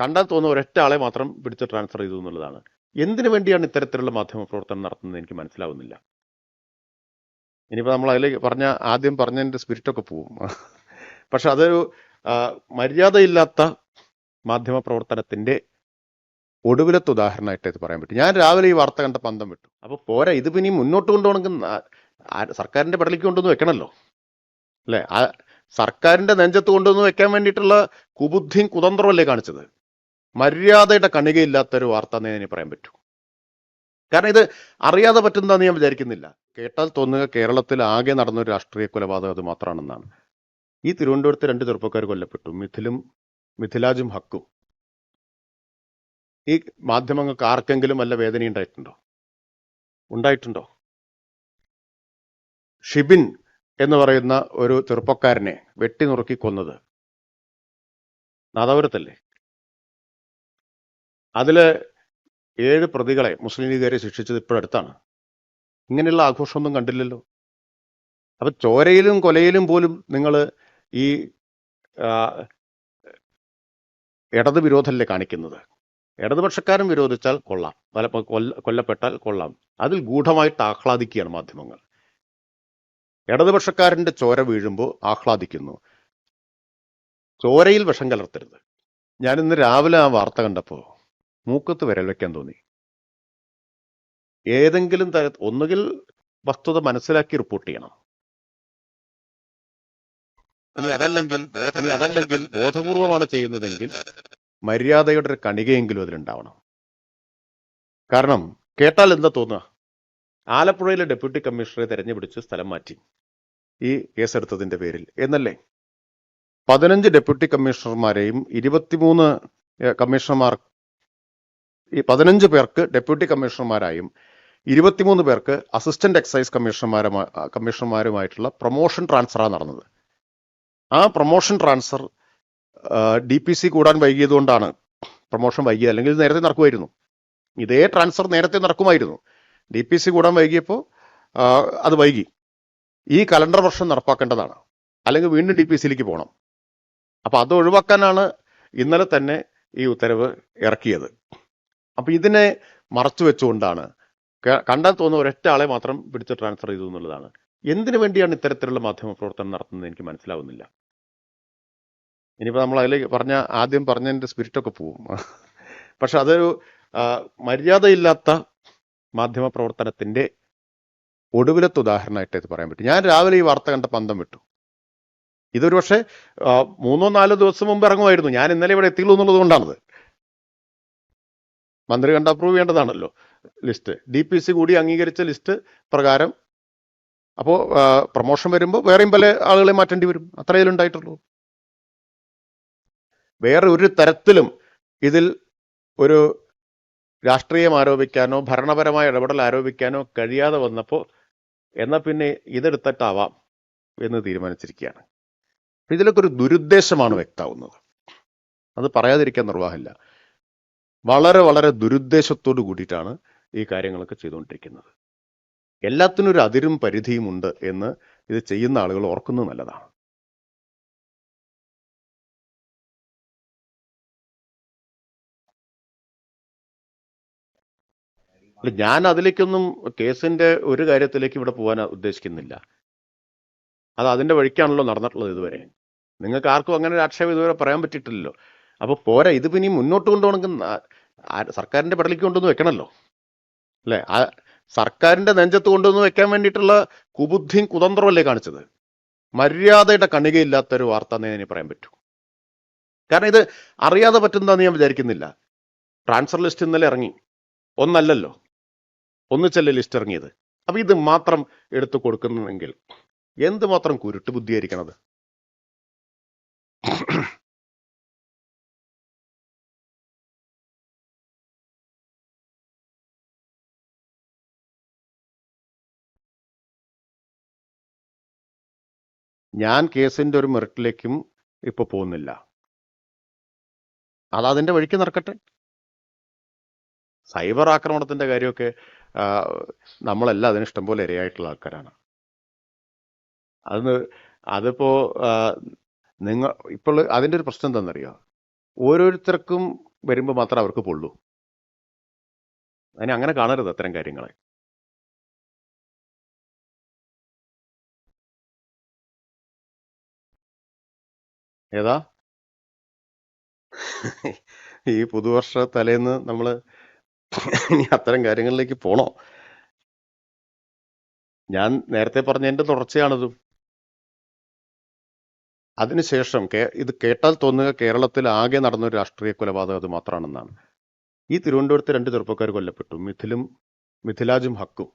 കണ്ടാൽ തോന്നുന്ന ഒരൊറ്റ ആളെ മാത്രം പിടിച്ച് ട്രാൻസ്ഫർ ചെയ്തു എന്നുള്ളതാണ്. എന്തിനു വേണ്ടിയാണ് ഇത്തരത്തിലുള്ള മാധ്യമ പ്രവർത്തനം നടത്തുന്നത് എനിക്ക് മനസ്സിലാവുന്നില്ല. ഇനിയിപ്പോൾ നമ്മൾ അതിൽ പറഞ്ഞ ആദ്യം പറഞ്ഞതിന്റെ സ്പിരിറ്റൊക്കെ പോവും. പക്ഷെ അതൊരു മര്യാദയില്ലാത്ത മാധ്യമ പ്രവർത്തനത്തിന്റെ ഒടുവിലത്തെ ഉദാഹരണമായിട്ട് ഇത് പറയാൻ പറ്റും. ഞാൻ രാവിലെ ഈ വാർത്ത കണ്ട പന്തം വിട്ടു. അപ്പോൾ പോരാ ഇത് പിന്നെ മുന്നോട്ട് കൊണ്ടുപോകണമെങ്കിൽ സർക്കാരിന്റെ പടലിക്ക് കൊണ്ടുവന്ന് വെക്കണമല്ലോ അല്ലേ? സർക്കാരിന്റെ നെഞ്ചത്ത് കൊണ്ടുവന്ന് വെക്കാൻ വേണ്ടിയിട്ടുള്ള കുബുദ്ധിയും കുതന്ത്രമല്ലേ കാണിച്ചത്? മര്യാദയുടെ കണികയില്ലാത്ത ഒരു വാർത്ത എന്നേ ഇനി പറയാൻ പറ്റൂ. കാരണം ഇത് അറിയാതെ പറ്റുന്നതാന്ന് ഞാൻ വിചാരിക്കുന്നില്ല. കേട്ടാൽ തോന്നുക കേരളത്തിൽ ആകെ നടന്ന ഒരു രാഷ്ട്രീയ കൊലപാതകം അത് മാത്രമാണെന്നാണ്. ഈ തിരുവനന്തപുരത്ത് രണ്ട് ചെറുപ്പക്കാർ കൊല്ലപ്പെട്ടു. മിഥിലും മിഥിലാജും ഹക്കും. ഈ മാധ്യമങ്ങൾക്ക് ആർക്കെങ്കിലും വല്ല വേദന ഉണ്ടായിട്ടുണ്ടോ ഉണ്ടായിട്ടുണ്ടോ? ഷിബിൻ എന്ന് പറയുന്ന ഒരു ചെറുപ്പക്കാരനെ വെട്ടി നുറുക്കി കൊന്നത്. നാദാപുരത്തല്ലേ? അതിൽ ഏഴ് പ്രതികളെ മുസ്ലിം ലീഗുകാരെ ശിക്ഷിച്ചത് ഇപ്പോഴടുത്താണ് ഇങ്ങനെയുള്ള ആഘോഷമൊന്നും കണ്ടില്ലല്ലോ. അപ്പൊ ചോരയിലും കൊലയിലും പോലും നിങ്ങൾ ഈ ഇടത് വിരോധമല്ലേ കാണിക്കുന്നത്? ഇടതുപക്ഷക്കാരൻ വിരോധിച്ചാൽ കൊള്ളാം. കൊല്ലപ്പെട്ടാൽ കൊള്ളാം. അതിൽ ഗൂഢമായിട്ട് ആഹ്ലാദിക്കുകയാണ് മാധ്യമങ്ങൾ. ഇടതുപക്ഷക്കാരന്റെ ചോര വീഴുമ്പോൾ ആഹ്ലാദിക്കുന്നു. ചോരയിൽ വിഷം കലർത്തരുത്. ഞാൻ ഇന്ന് രാവിലെ ആ വാർത്ത കണ്ടപ്പോൾ മൂക്കത്ത് വിരൽ വയ്ക്കാൻ തോന്നി. ഏതെങ്കിലും തര ഒന്നുകിൽ വസ്തുത മനസ്സിലാക്കി റിപ്പോർട്ട് ചെയ്യണം. അതല്ലെങ്കിൽ ബോധപൂർവമാണ് ചെയ്യുന്നതെങ്കിൽ മര്യാദയുടെ ഒരു കണികയെങ്കിലും അതിലുണ്ടാവണം. കാരണം കേട്ടാൽ എന്താ തോന്നുക? ആലപ്പുഴയിലെ ഡെപ്യൂട്ടി കമ്മീഷണറെ തെരഞ്ഞുപിടിച്ച് സ്ഥലം മാറ്റി. ഈ കേസെടുത്തതിന്റെ പേരിൽ. എന്നല്ലേ? പതിനഞ്ച് ഡെപ്യൂട്ടി കമ്മീഷണർമാരെയും ഇരുപത്തിമൂന്ന് കമ്മീഷണർമാർ ഈ പതിനഞ്ച് പേർക്ക് ഡെപ്യൂട്ടി കമ്മീഷണർമാരായും ഇരുപത്തിമൂന്ന് പേർക്ക് അസിസ്റ്റന്റ് എക്സൈസ് കമ്മീഷണർമാരുമാ കമ്മീഷണർമാരുമായിട്ടുള്ള പ്രൊമോഷൻ ട്രാൻസ്ഫറാണ് നടന്നത്. ആ promotion transfer D P C കൂടാൻ വൈകിയതുകൊണ്ടാണ് പ്രൊമോഷൻ വൈകിയത്. അല്ലെങ്കിൽ നേരത്തെ നടക്കുമായിരുന്നു. ഇതേ ട്രാൻസ്ഫർ നേരത്തെ നടക്കുമായിരുന്നു. ഡി പി സി കൂടാൻ വൈകിയപ്പോൾ അത് വൈകി. ഈ കലണ്ടർ വർഷം നടപ്പാക്കേണ്ടതാണ്. അല്ലെങ്കിൽ വീണ്ടും ഡി പി സിയിലേക്ക് പോകണം. അപ്പോൾ അത് ഒഴിവാക്കാനാണ് ഇന്നലെ തന്നെ ഈ ഉത്തരവ് ഇറക്കിയത്. അപ്പോൾ ഇതിനെ മറച്ചു വെച്ചുകൊണ്ടാണ് കണ്ടാൽ തോന്നുന്ന ഒരൊറ്റ ആളെ മാത്രം പിടിച്ച് ട്രാൻസ്ഫർ ചെയ്തു എന്നുള്ളതാണ്. എന്തിനു വേണ്ടിയാണ് ഇത്തരത്തിലുള്ള മാധ്യമ പ്രവർത്തനം നടത്തുന്നത് എനിക്ക് മനസ്സിലാവുന്നില്ല. ഇനിയിപ്പോൾ നമ്മൾ അതിൽ പറഞ്ഞ ആദ്യം പറഞ്ഞതിന്റെ സ്പിരിറ്റൊക്കെ പോവും പക്ഷെ അതൊരു മര്യാദയില്ലാത്ത മാധ്യമ പ്രവർത്തനത്തിന്റെ ഒടുവിലത്തെ ഉദാഹരണമായിട്ട് ഇത് പറയാൻ പറ്റും. ഞാൻ രാവിലെ ഈ വാർത്ത കണ്ട പന്തം വിട്ടു. ഇതൊരു പക്ഷേ മൂന്നോ നാലോ ദിവസം മുമ്പ് ഇറങ്ങുമായിരുന്നു. ഞാൻ ഇന്നലെ ഇവിടെ എത്തിയുള്ളൂ എന്നുള്ളത് കൊണ്ടാണത്. മന്ത്രി കണ്ട അപ്രൂവ് ചെയ്യേണ്ടതാണല്ലോ ലിസ്റ്റ്. ഡി പി സി കൂടി അംഗീകരിച്ച ലിസ്റ്റ് പ്രകാരം അപ്പോൾ പ്രൊമോഷൻ വരുമ്പോൾ വേറെയും പല ആളുകളെ മാറ്റേണ്ടി വരും. അത്രയേ ഉണ്ടായിട്ടുള്ളൂ. വേറെ ഒരു തരത്തിലും ഇതിൽ ഒരു രാഷ്ട്രീയം ആരോപിക്കാനോ ഭരണപരമായ ഇടപെടൽ ആരോപിക്കാനോ കഴിയാതെ വന്നപ്പോൾ എന്നാൽ പിന്നെ ഇതെടുത്തിട്ടാവാം എന്ന് തീരുമാനിച്ചിരിക്കുകയാണ്. ഇതിലൊക്കെ ഒരു ദുരുദ്ദേശമാണ് വ്യക്തമാവുന്നത് അത് പറയാതിരിക്കാൻ നിർവാഹമില്ല. വളരെ വളരെ ദുരുദ്ദേശത്തോടു കൂടിയിട്ടാണ് ഈ കാര്യങ്ങളൊക്കെ ചെയ്തുകൊണ്ടിരിക്കുന്നത്. എല്ലാത്തിനും ഒരു അതിരും പരിധിയും ഉണ്ട് എന്ന് ഇത് ചെയ്യുന്ന ആളുകൾ ഓർക്കുന്നത് നല്ലതാണ്. അല്ല, ഞാൻ അതിലേക്കൊന്നും കേസിന്റെ ഒരു കാര്യത്തിലേക്ക് ഇവിടെ പോകാൻ ഉദ്ദേശിക്കുന്നില്ല. അത് അതിന്റെ വഴിക്കാണല്ലോ നടന്നിട്ടുള്ളത് ഇതുവരെ. നിങ്ങൾക്ക് ആർക്കും അങ്ങനെ ഒരു ആക്ഷേപം ഇതുവരെ പറയാൻ പറ്റിയിട്ടില്ലല്ലോ. അപ്പോൾ പോരാ ഇത് പിന്നെ മുന്നോട്ട് കൊണ്ടുപോകണമെങ്കിൽ സർക്കാരിന്റെ പടലേക്ക് കൊണ്ടുവന്ന് വെക്കണമല്ലോ അല്ലേ? ആ സർക്കാരിന്റെ നെഞ്ചത്ത് കൊണ്ടുവന്ന് വെക്കാൻ വേണ്ടിയിട്ടുള്ള കുബുദ്ധിയും കുതന്ത്രവും അല്ലേ കാണിച്ചത്? മര്യാദയുടെ കണികയില്ലാത്ത ഒരു വാർത്ത എന്നേ ഇനി പറയാൻ പറ്റൂ. കാരണം ഇത് അറിയാതെ പറ്റുന്നതാന്ന് ഞാൻ വിചാരിക്കുന്നില്ല. ട്രാൻസ്ഫർ ലിസ്റ്റ് ഇന്നലെ ഇറങ്ങി. ഒന്നല്ലല്ലോ. ഒന്നിച്ചല്ലേ ലിസ്റ്റ് ഇറങ്ങിയത് അപ്പം ഇത് മാത്രം എടുത്തു കൊടുക്കുന്നെങ്കിൽ എന്തുമാത്രം കുരുട്ട് ബുദ്ധിയായിരിക്കണത്? ഞാൻ കേസിന്റെ ഒരു മെറിറ്റിലേക്കും ഇപ്പോൾ പോകുന്നില്ല. അതതിന്റെ വഴിക്ക് നടക്കട്ടെ. സൈബർ ആക്രമണത്തിന്റെ കാര്യമൊക്കെ നമ്മളല്ല നമ്മളെല്ലാം അതിന് ഇഷ്ടംപോലെ ഇരയായിട്ടുള്ള ആൾക്കാരാണ്. അത് അതിപ്പോ നിങ്ങൾ ഇപ്പോൾ അതിന്റെ ഒരു പ്രശ്നം എന്താണെന്നറിയോ? ഓരോരുത്തർക്കും വരുമ്പോൾ മാത്രം അവർക്ക് പൊള്ളൂ. അതിനെ അങ്ങനെ കാണരുത് അത്തരം കാര്യങ്ങളെ. ഏതാ? ഈ പുതുവർഷ തലേന്ന് നമ്മൾ ഇനി അത്തരം കാര്യങ്ങളിലേക്ക് പോണോ? ഞാൻ നേരത്തെ പറഞ്ഞ പറഞ്ഞതിന്റെ തുടർച്ചയാണിതും. അതിനുശേഷം ഇത് കേട്ടാൽ തോന്നുക കേരളത്തിൽ ആകെ നടന്ന ഒരു രാഷ്ട്രീയ കൊലപാതകം അത് മാത്രമാണെന്നാണ്. ഈ തിരുവനന്തപുരത്ത് രണ്ട് ചെറുപ്പക്കാർ കൊല്ലപ്പെട്ടു മിഥിലും മിഥിലാജും ഹക്കും.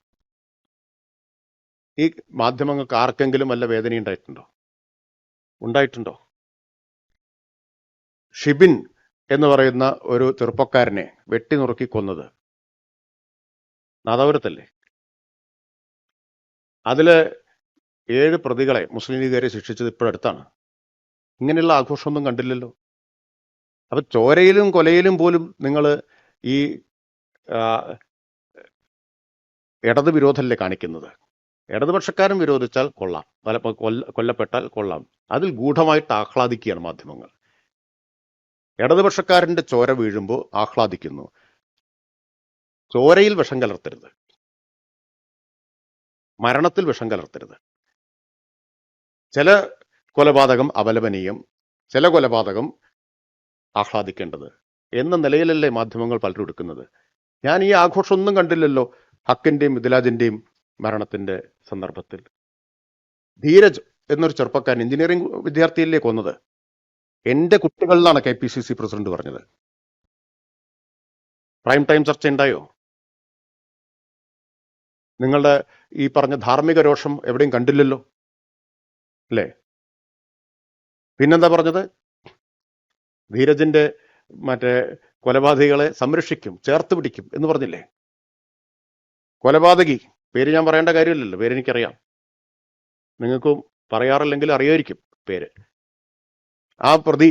ഈ മാധ്യമങ്ങൾക്ക് ആർക്കെങ്കിലും വല്ല വേദന ഉണ്ടായിട്ടുണ്ടോ ഉണ്ടായിട്ടുണ്ടോ? ഷിബിൻ എന്ന് പറയുന്ന ഒരു ചെറുപ്പക്കാരനെ വെട്ടി നുറുക്കി കൊന്നത്. നാദാപുരത്തല്ലേ? അതിൽ ഏഴ് പ്രതികളെ മുസ്ലിം ലീഗുകാരെ ശിക്ഷിച്ചത് ഇപ്പോഴടുത്താണ്. ഇങ്ങനെയുള്ള ആഘോഷമൊന്നും കണ്ടില്ലല്ലോ. അപ്പൊ ചോരയിലും കൊലയിലും പോലും നിങ്ങൾ ഈ ഇടത് വിരോധമല്ലേ കാണിക്കുന്നത്? ഇടതുപക്ഷക്കാരൻ വിരോധിച്ചാൽ കൊള്ളാം. കൊല്ല കൊല്ലപ്പെട്ടാൽ കൊള്ളാം. അതിൽ ഗൂഢമായിട്ട് ആഹ്ലാദിക്കുകയാണ് മാധ്യമങ്ങൾ. ഇടതുപക്ഷക്കാരന്റെ ചോര വീഴുമ്പോൾ ആഹ്ലാദിക്കുന്നു. ചോരയിൽ വിഷം കലർത്തരുത്. മരണത്തിൽ വിഷം കലർത്തരുത്. ചില കൊലപാതകം അപലപനീയം ചില കൊലപാതകം ആഹ്ലാദിക്കേണ്ടത് എന്ന നിലയിലല്ലേ മാധ്യമങ്ങൾ പലരും എടുക്കുന്നത്. ഞാൻ ഈ ആഘോഷം ഒന്നും കണ്ടില്ലല്ലോ ഹക്കിന്റെയും മിഥിലാജിന്റെയും മരണത്തിന്റെ സന്ദർഭത്തിൽ. ധീരജ് എന്നൊരു ചെറുപ്പക്കാരൻ എഞ്ചിനീയറിംഗ് വിദ്യാർത്ഥിയല്ലേ കൊന്നത്? എന്റെ കുട്ടികളിലാണ് K P C C president പറഞ്ഞത്. പ്രൈം ടൈം ചർച്ച ഉണ്ടായോ? നിങ്ങളുടെ ഈ പറഞ്ഞ ധാർമ്മിക രോഷം എവിടെയും കണ്ടില്ലല്ലോ? അല്ലേ? പിന്നെന്താ പറഞ്ഞത്? ധീരജിന്റെ മറ്റേ കൊലപാതകികളെ സംരക്ഷിക്കും ചേർത്ത് പിടിക്കും എന്ന് പറഞ്ഞില്ലേ? കൊലപാതകി പേര് ഞാൻ പറയേണ്ട കാര്യമില്ലല്ലോ പേരെനിക്കറിയാം. നിങ്ങൾക്കും പറയാറില്ലെങ്കിൽ അറിയായിരിക്കും പേര്. ആ പ്രതി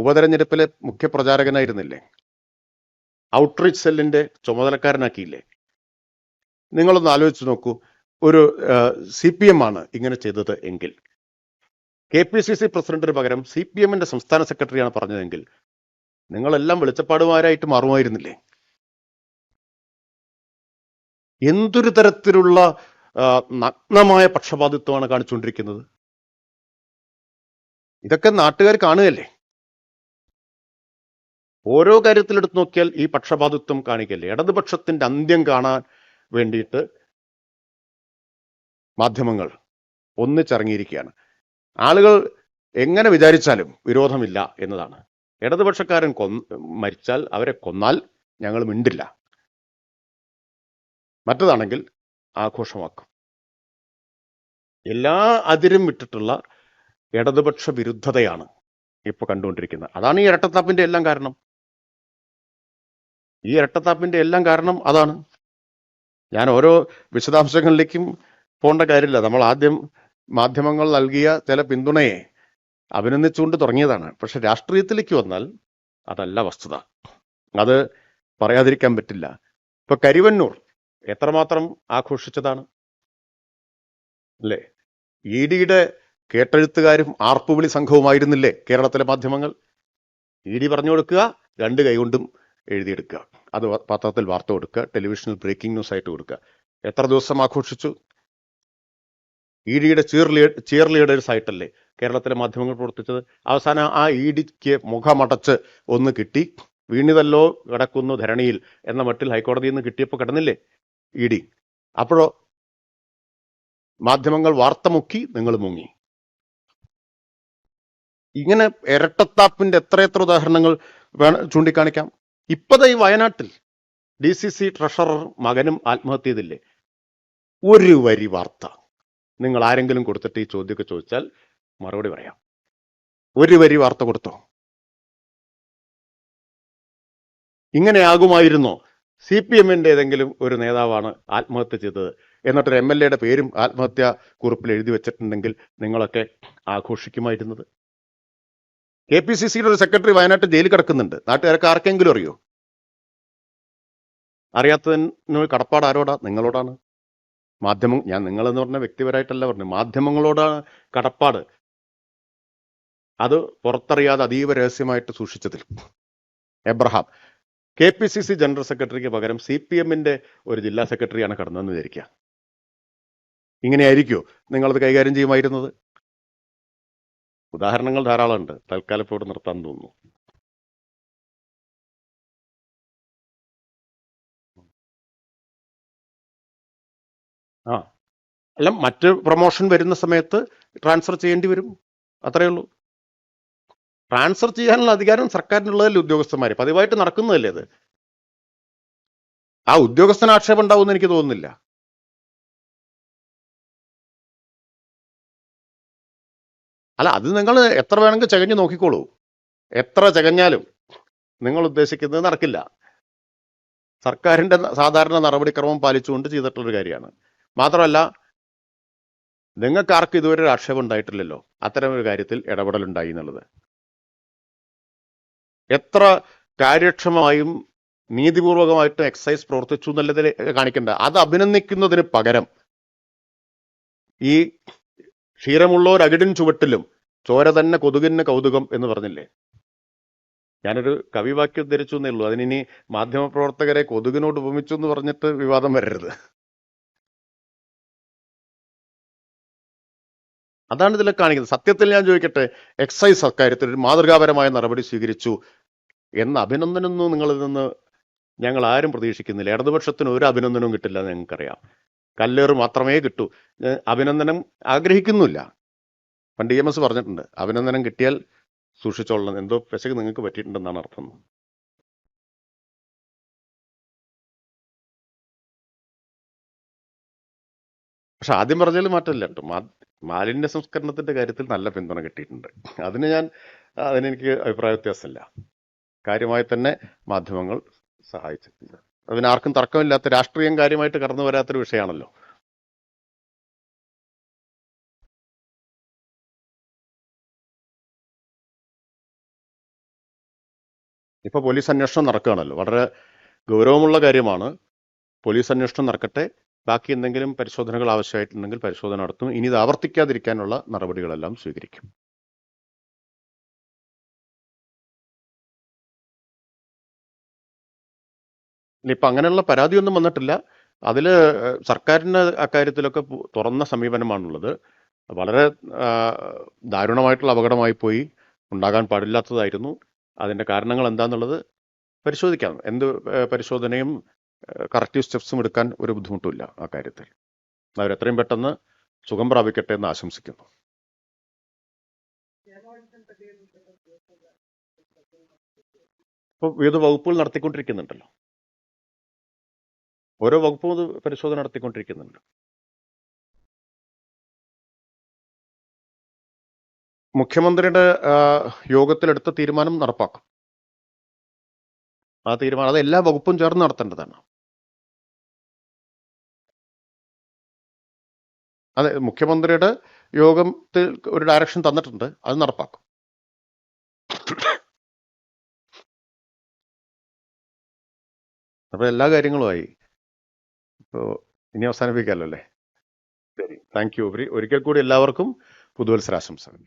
ഉപതെരഞ്ഞെടുപ്പിലെ മുഖ്യ പ്രചാരകനായിരുന്നില്ലേ? ഔട്ട്റീച്ച് സെല്ലിന്റെ ചുമതലക്കാരനാക്കിയില്ലേ? നിങ്ങളൊന്ന് ആലോചിച്ച് നോക്കൂ. ഒരു സി പി എം ആണ് ഇങ്ങനെ ചെയ്തത് എങ്കിൽ. കെ പി സി സി പ്രസിഡന്റിന് പകരം സി പി എമ്മിന്റെ സംസ്ഥാന സെക്രട്ടറിയാണ് പറഞ്ഞതെങ്കിൽ നിങ്ങളെല്ലാം വെളിച്ചപ്പാടുമാരായിട്ട് മാറുമായിരുന്നില്ലേ? എന്തൊരു തരത്തിലുള്ള നഗ്നമായ പക്ഷപാതിത്വമാണ് കാണിച്ചുകൊണ്ടിരിക്കുന്നത്? ഇതൊക്കെ നാട്ടുകാർ കാണുകയല്ലേ? ഓരോ കാര്യത്തിലെടുത്ത് നോക്കിയാൽ ഈ പക്ഷപാതിത്വം കാണിക്കല്ലേ? ഇടതുപക്ഷത്തിന്റെ അന്ത്യം കാണാൻ വേണ്ടിയിട്ട് മാധ്യമങ്ങൾ ഒന്നിച്ചിറങ്ങിയിരിക്കുകയാണ്. ആളുകൾ എങ്ങനെ വിചാരിച്ചാലും വിരോധമില്ല എന്നതാണ്. ഇടതുപക്ഷക്കാരൻ കൊ മരിച്ചാൽ അവരെ കൊന്നാൽ ഞങ്ങൾ മിണ്ടില്ല. മറ്റതാണെങ്കിൽ ആഘോഷമാക്കും. എല്ലാ അതിരും വിട്ടിട്ടുള്ള ഇടതുപക്ഷ വിരുദ്ധതയാണ് ഇപ്പൊ കണ്ടുകൊണ്ടിരിക്കുന്നത്. അതാണ് ഈ ഇരട്ടത്താപ്പിന്റെ എല്ലാം കാരണം. ഈ ഇരട്ടത്താപ്പിന്റെ എല്ലാം കാരണം അതാണ്. ഞാൻ ഓരോ വിശദാംശങ്ങളിലേക്കും പോകേണ്ട കാര്യമില്ല. നമ്മൾ ആദ്യം മാധ്യമങ്ങൾ നൽകിയ ചില പിന്തുണയെ അഭിനന്ദിച്ചുകൊണ്ട് തുടങ്ങിയതാണ്. പക്ഷെ രാഷ്ട്രീയത്തിലേക്ക് വന്നാൽ അതല്ല വസ്തുത. അത് പറയാതിരിക്കാൻ പറ്റില്ല. ഇപ്പൊ കരിവന്നൂർ എത്രമാത്രം ആഘോഷിച്ചതാണ്? അല്ലേ? ഇ ഡിയുടെ കേട്ടെഴുത്തുകാരും ആർപ്പുവിളി സംഘവുമായിരുന്നില്ലേ കേരളത്തിലെ മാധ്യമങ്ങൾ? ഇ ഡി പറഞ്ഞു കൊടുക്കുക രണ്ട് കൈകൊണ്ടും എഴുതിയെടുക്കുക. അത് പത്രത്തിൽ വാർത്ത കൊടുക്കുക ടെലിവിഷനിൽ ബ്രേക്കിംഗ് ന്യൂസ് ആയിട്ട് കൊടുക്കുക. എത്ര ദിവസം ആഘോഷിച്ചു? ഇ ഡിയുടെ ചീർ ചിയർ ലീഡേഴ്സ് ആയിട്ടല്ലേ കേരളത്തിലെ മാധ്യമങ്ങൾ പ്രവർത്തിച്ചത്? അവസാനം ആ ഇ ഡിക്ക് മുഖമടച്ച് ഒന്ന് കിട്ടി. വീണിതല്ലോ കിടക്കുന്നു ധരണിയിൽ എന്ന മട്ടിൽ ഹൈക്കോടതിയിൽ നിന്ന് കിട്ടിയപ്പോൾ കിടന്നില്ലേ ഇ ഡി? അപ്പോഴോ? മാധ്യമങ്ങൾ വാർത്ത മുക്കി നിങ്ങൾ മുങ്ങി. ഇങ്ങനെ ഇരട്ടത്താപ്പിന്റെ എത്രയെത്ര ഉദാഹരണങ്ങൾ വേണം ചൂണ്ടിക്കാണിക്കാം. ഇപ്പതാ ഈ വയനാട്ടിൽ ഡി സി സി ട്രഷറർ മകനും ആത്മഹത്യ ചെയ്തില്ലേ ഒരു വരി വാർത്ത. നിങ്ങൾ ആരെങ്കിലും കൊടുത്തിട്ട് ഈ ചോദ്യമൊക്കെ ചോദിച്ചാൽ മറുപടി പറയാം. ഒരു വരി വാർത്ത കൊടുത്തോ? ഇങ്ങനെയാകുമായിരുന്നോ സി പി എമ്മിന്റെ ഏതെങ്കിലും ഒരു നേതാവാണ് ആത്മഹത്യ ചെയ്തത് എന്നിട്ടൊരു എം എൽ എയുടെ പേരും ആത്മഹത്യാ കുറിപ്പിൽ എഴുതി വെച്ചിട്ടുണ്ടെങ്കിൽ നിങ്ങളൊക്കെ ആഘോഷിക്കുമായിരുന്നത്. കെ പി സി സിയുടെ ഒരു സെക്രട്ടറി വയനാട്ടിൽ ജയിലിൽ കിടക്കുന്നുണ്ട്. നാട്ടുകാർക്ക് ആർക്കെങ്കിലും അറിയോ? അറിയാത്തതിന് കടപ്പാട് ആരോടാ? നിങ്ങളോടാണ്. മാധ്യമം ഞാൻ നിങ്ങളെന്ന് പറഞ്ഞ വ്യക്തിപരമായിട്ടല്ല പറഞ്ഞു മാധ്യമങ്ങളോടാണ് കടപ്പാട്. അത് പുറത്തറിയാതെ അതീവ രഹസ്യമായിട്ട് സൂക്ഷിച്ചതിൽ. Abraham K P C C general സെക്രട്ടറിക്ക് പകരം സി പി എമ്മിന്റെ ഒരു ജില്ലാ സെക്രട്ടറിയാണ് കടന്നതെന്ന് വിചാരിക്കുക. ഇങ്ങനെയായിരിക്കുമോ നിങ്ങളത് കൈകാര്യം ചെയ്യുമായിരുന്നത്? ഉദാഹരണങ്ങൾ ധാരാളമുണ്ട്. തൽക്കാലം ഇപ്പോൾ ഇവിടെ നിർത്താൻ തോന്നുന്നു. ആ. അല്ല മറ്റ് പ്രൊമോഷൻ വരുന്ന സമയത്ത് ട്രാൻസ്ഫർ ചെയ്യേണ്ടി വരും. അത്രയേ ഉള്ളൂ. ട്രാൻസ്ഫർ ചെയ്യാനുള്ള അധികാരം സർക്കാരിനുള്ളതല്ലേ ഉദ്യോഗസ്ഥന്മാർ പതിവായിട്ട് നടക്കുന്നതല്ലേ അത്? ആ ഉദ്യോഗസ്ഥന് ആക്ഷേപം ഉണ്ടാവുമെന്ന് എനിക്ക് തോന്നുന്നില്ല. അല്ല അത് നിങ്ങൾ എത്ര വേണമെങ്കിൽ ചകഞ്ഞ് നോക്കിക്കോളൂ. എത്ര ചകഞ്ഞാലും നിങ്ങൾ ഉദ്ദേശിക്കുന്നത് നടക്കില്ല. സർക്കാരിന്റെ സാധാരണ നടപടിക്രമം പാലിച്ചുകൊണ്ട് ചെയ്തിട്ടുള്ളൊരു കാര്യമാണ്. മാത്രമല്ല നിങ്ങൾക്ക് ആർക്കും ഇതുവരെ ഒരു ആക്ഷേപം ഉണ്ടായിട്ടില്ലല്ലോ. അത്തരം ഒരു കാര്യത്തിൽ ഇടപെടലുണ്ടായി എന്നുള്ളത്. എത്ര കാര്യക്ഷമമായും നീതിപൂർവകമായിട്ടും എക്സൈസ് പ്രവർത്തിച്ചു എന്നുള്ളതിൽ കാണിക്കേണ്ട. അത് അഭിനന്ദിക്കുന്നതിന് പകരം ഈ ക്ഷീരമുള്ളോർ അകിടിൻ ചുവട്ടിലും ചോര തന്നെ കൊതുകിന് കൗതുകം എന്ന് പറഞ്ഞില്ലേ? ഞാനൊരു കവിവാക്യം ഉദ്ധരിച്ചു എന്നേ ഉള്ളൂ. അതിനി മാധ്യമപ്രവർത്തകരെ കൊതുകിനോട് ഉപമിച്ചു എന്ന് പറഞ്ഞിട്ട് വിവാദം വരരുത്. അതാണ് ഇതിൽ കാണിക്കുന്നത്. സത്യത്തിൽ ഞാൻ ചോദിക്കട്ടെ എക്സൈസ് അക്കാര്യത്തിൽ ഒരു മാതൃകാപരമായ നടപടി സ്വീകരിച്ചു എന്ന അഭിനന്ദനമൊന്നും നിങ്ങളിൽ നിന്ന് ഞങ്ങൾ ആരും പ്രതീക്ഷിക്കുന്നില്ല. ഇടതുപക്ഷത്തിന് ഒരു അഭിനന്ദനവും കിട്ടില്ല എന്ന് ഞങ്ങൾക്കറിയാം. കല്ലേറ് മാത്രമേ കിട്ടൂ. അഭിനന്ദനം ആഗ്രഹിക്കുന്നില്ല പണ്ട് ഇ എം എസ് പറഞ്ഞിട്ടുണ്ട് അഭിനന്ദനം കിട്ടിയാൽ സൂക്ഷിച്ചോളണം. എന്തോ പെശക് നിങ്ങൾക്ക് പറ്റിയിട്ടുണ്ടെന്നാണ് അർത്ഥം. പക്ഷെ ആദ്യം പറഞ്ഞതിൽ മാറ്റമില്ല കേട്ടോ. മാലിന്യ സംസ്കരണത്തിന്റെ കാര്യത്തിൽ നല്ല പിന്തുണ കിട്ടിയിട്ടുണ്ട്. അതിന് ഞാൻ അതിനെനിക്ക് അഭിപ്രായ വ്യത്യാസമില്ല. കാര്യമായി തന്നെ മാധ്യമങ്ങൾ സഹായിച്ചിട്ടുണ്ട് അതിന് ആർക്കും തർക്കമില്ലാത്ത രാഷ്ട്രീയം കാര്യമായിട്ട് കടന്നു വരാത്തൊരു വിഷയമാണല്ലോ. ഇപ്പൊ പോലീസ് അന്വേഷണം നടക്കുകയാണല്ലോ. വളരെ ഗൗരവമുള്ള കാര്യമാണ്. പോലീസ് അന്വേഷണം നടക്കട്ടെ. ബാക്കി എന്തെങ്കിലും പരിശോധനകൾ ആവശ്യമായിട്ടുണ്ടെങ്കിൽ പരിശോധന നടത്തും. ഇനി ഇത് ആവർത്തിക്കാതിരിക്കാനുള്ള നടപടികളെല്ലാം സ്വീകരിക്കും. ഇനിയിപ്പൊ അങ്ങനെയുള്ള പരാതിയൊന്നും വന്നിട്ടില്ല. അതിൽ സർക്കാരിന് അക്കാര്യത്തിലൊക്കെ തുറന്ന സമീപനമാണുള്ളത്. വളരെ ദാരുണമായിട്ടുള്ള അപകടമായി പോയി. ഉണ്ടാകാൻ പാടില്ലാത്തതായിരുന്നു. അതിന്റെ കാരണങ്ങൾ എന്താണെന്നുള്ളത് പരിശോധിക്കാം. എന്ത് പരിശോധനയും കറക്റ്റീവ് സ്റ്റെപ്സും എടുക്കാൻ ഒരു ബുദ്ധിമുട്ടുമില്ല ആ കാര്യത്തിൽ. അവരെത്രയും പെട്ടെന്ന് സുഖം പ്രാപിക്കട്ടെ എന്ന് ആശംസിക്കുന്നു. ഇപ്പോൾ വിവിധ വകുപ്പുകൾ നടത്തിക്കൊണ്ടിരിക്കുന്നുണ്ടല്ലോ? ഓരോ വകുപ്പും അത് പരിശോധന നടത്തിക്കൊണ്ടിരിക്കുന്നുണ്ട്. മുഖ്യമന്ത്രിയുടെ യോഗത്തിലെടുത്ത തീരുമാനം നടപ്പാക്കും. ആ തീരുമാനം അത് എല്ലാ വകുപ്പും ചേർന്ന് നടത്തേണ്ടതാണ്. അതെ മുഖ്യമന്ത്രിയുടെ യോഗത്തിൽ ഒരു ഡയറക്ഷൻ തന്നിട്ടുണ്ട് അത് നടപ്പാക്കും. അപ്പൊ എല്ലാ കാര്യങ്ങളുമായി ഇപ്പോ ഇനി അവസാനിപ്പിക്കാമല്ലോ അല്ലേ? ശരി. താങ്ക് യു ഒരിക്കൽ കൂടി എല്ലാവർക്കും പുതുവത്സരാശംസകൾ.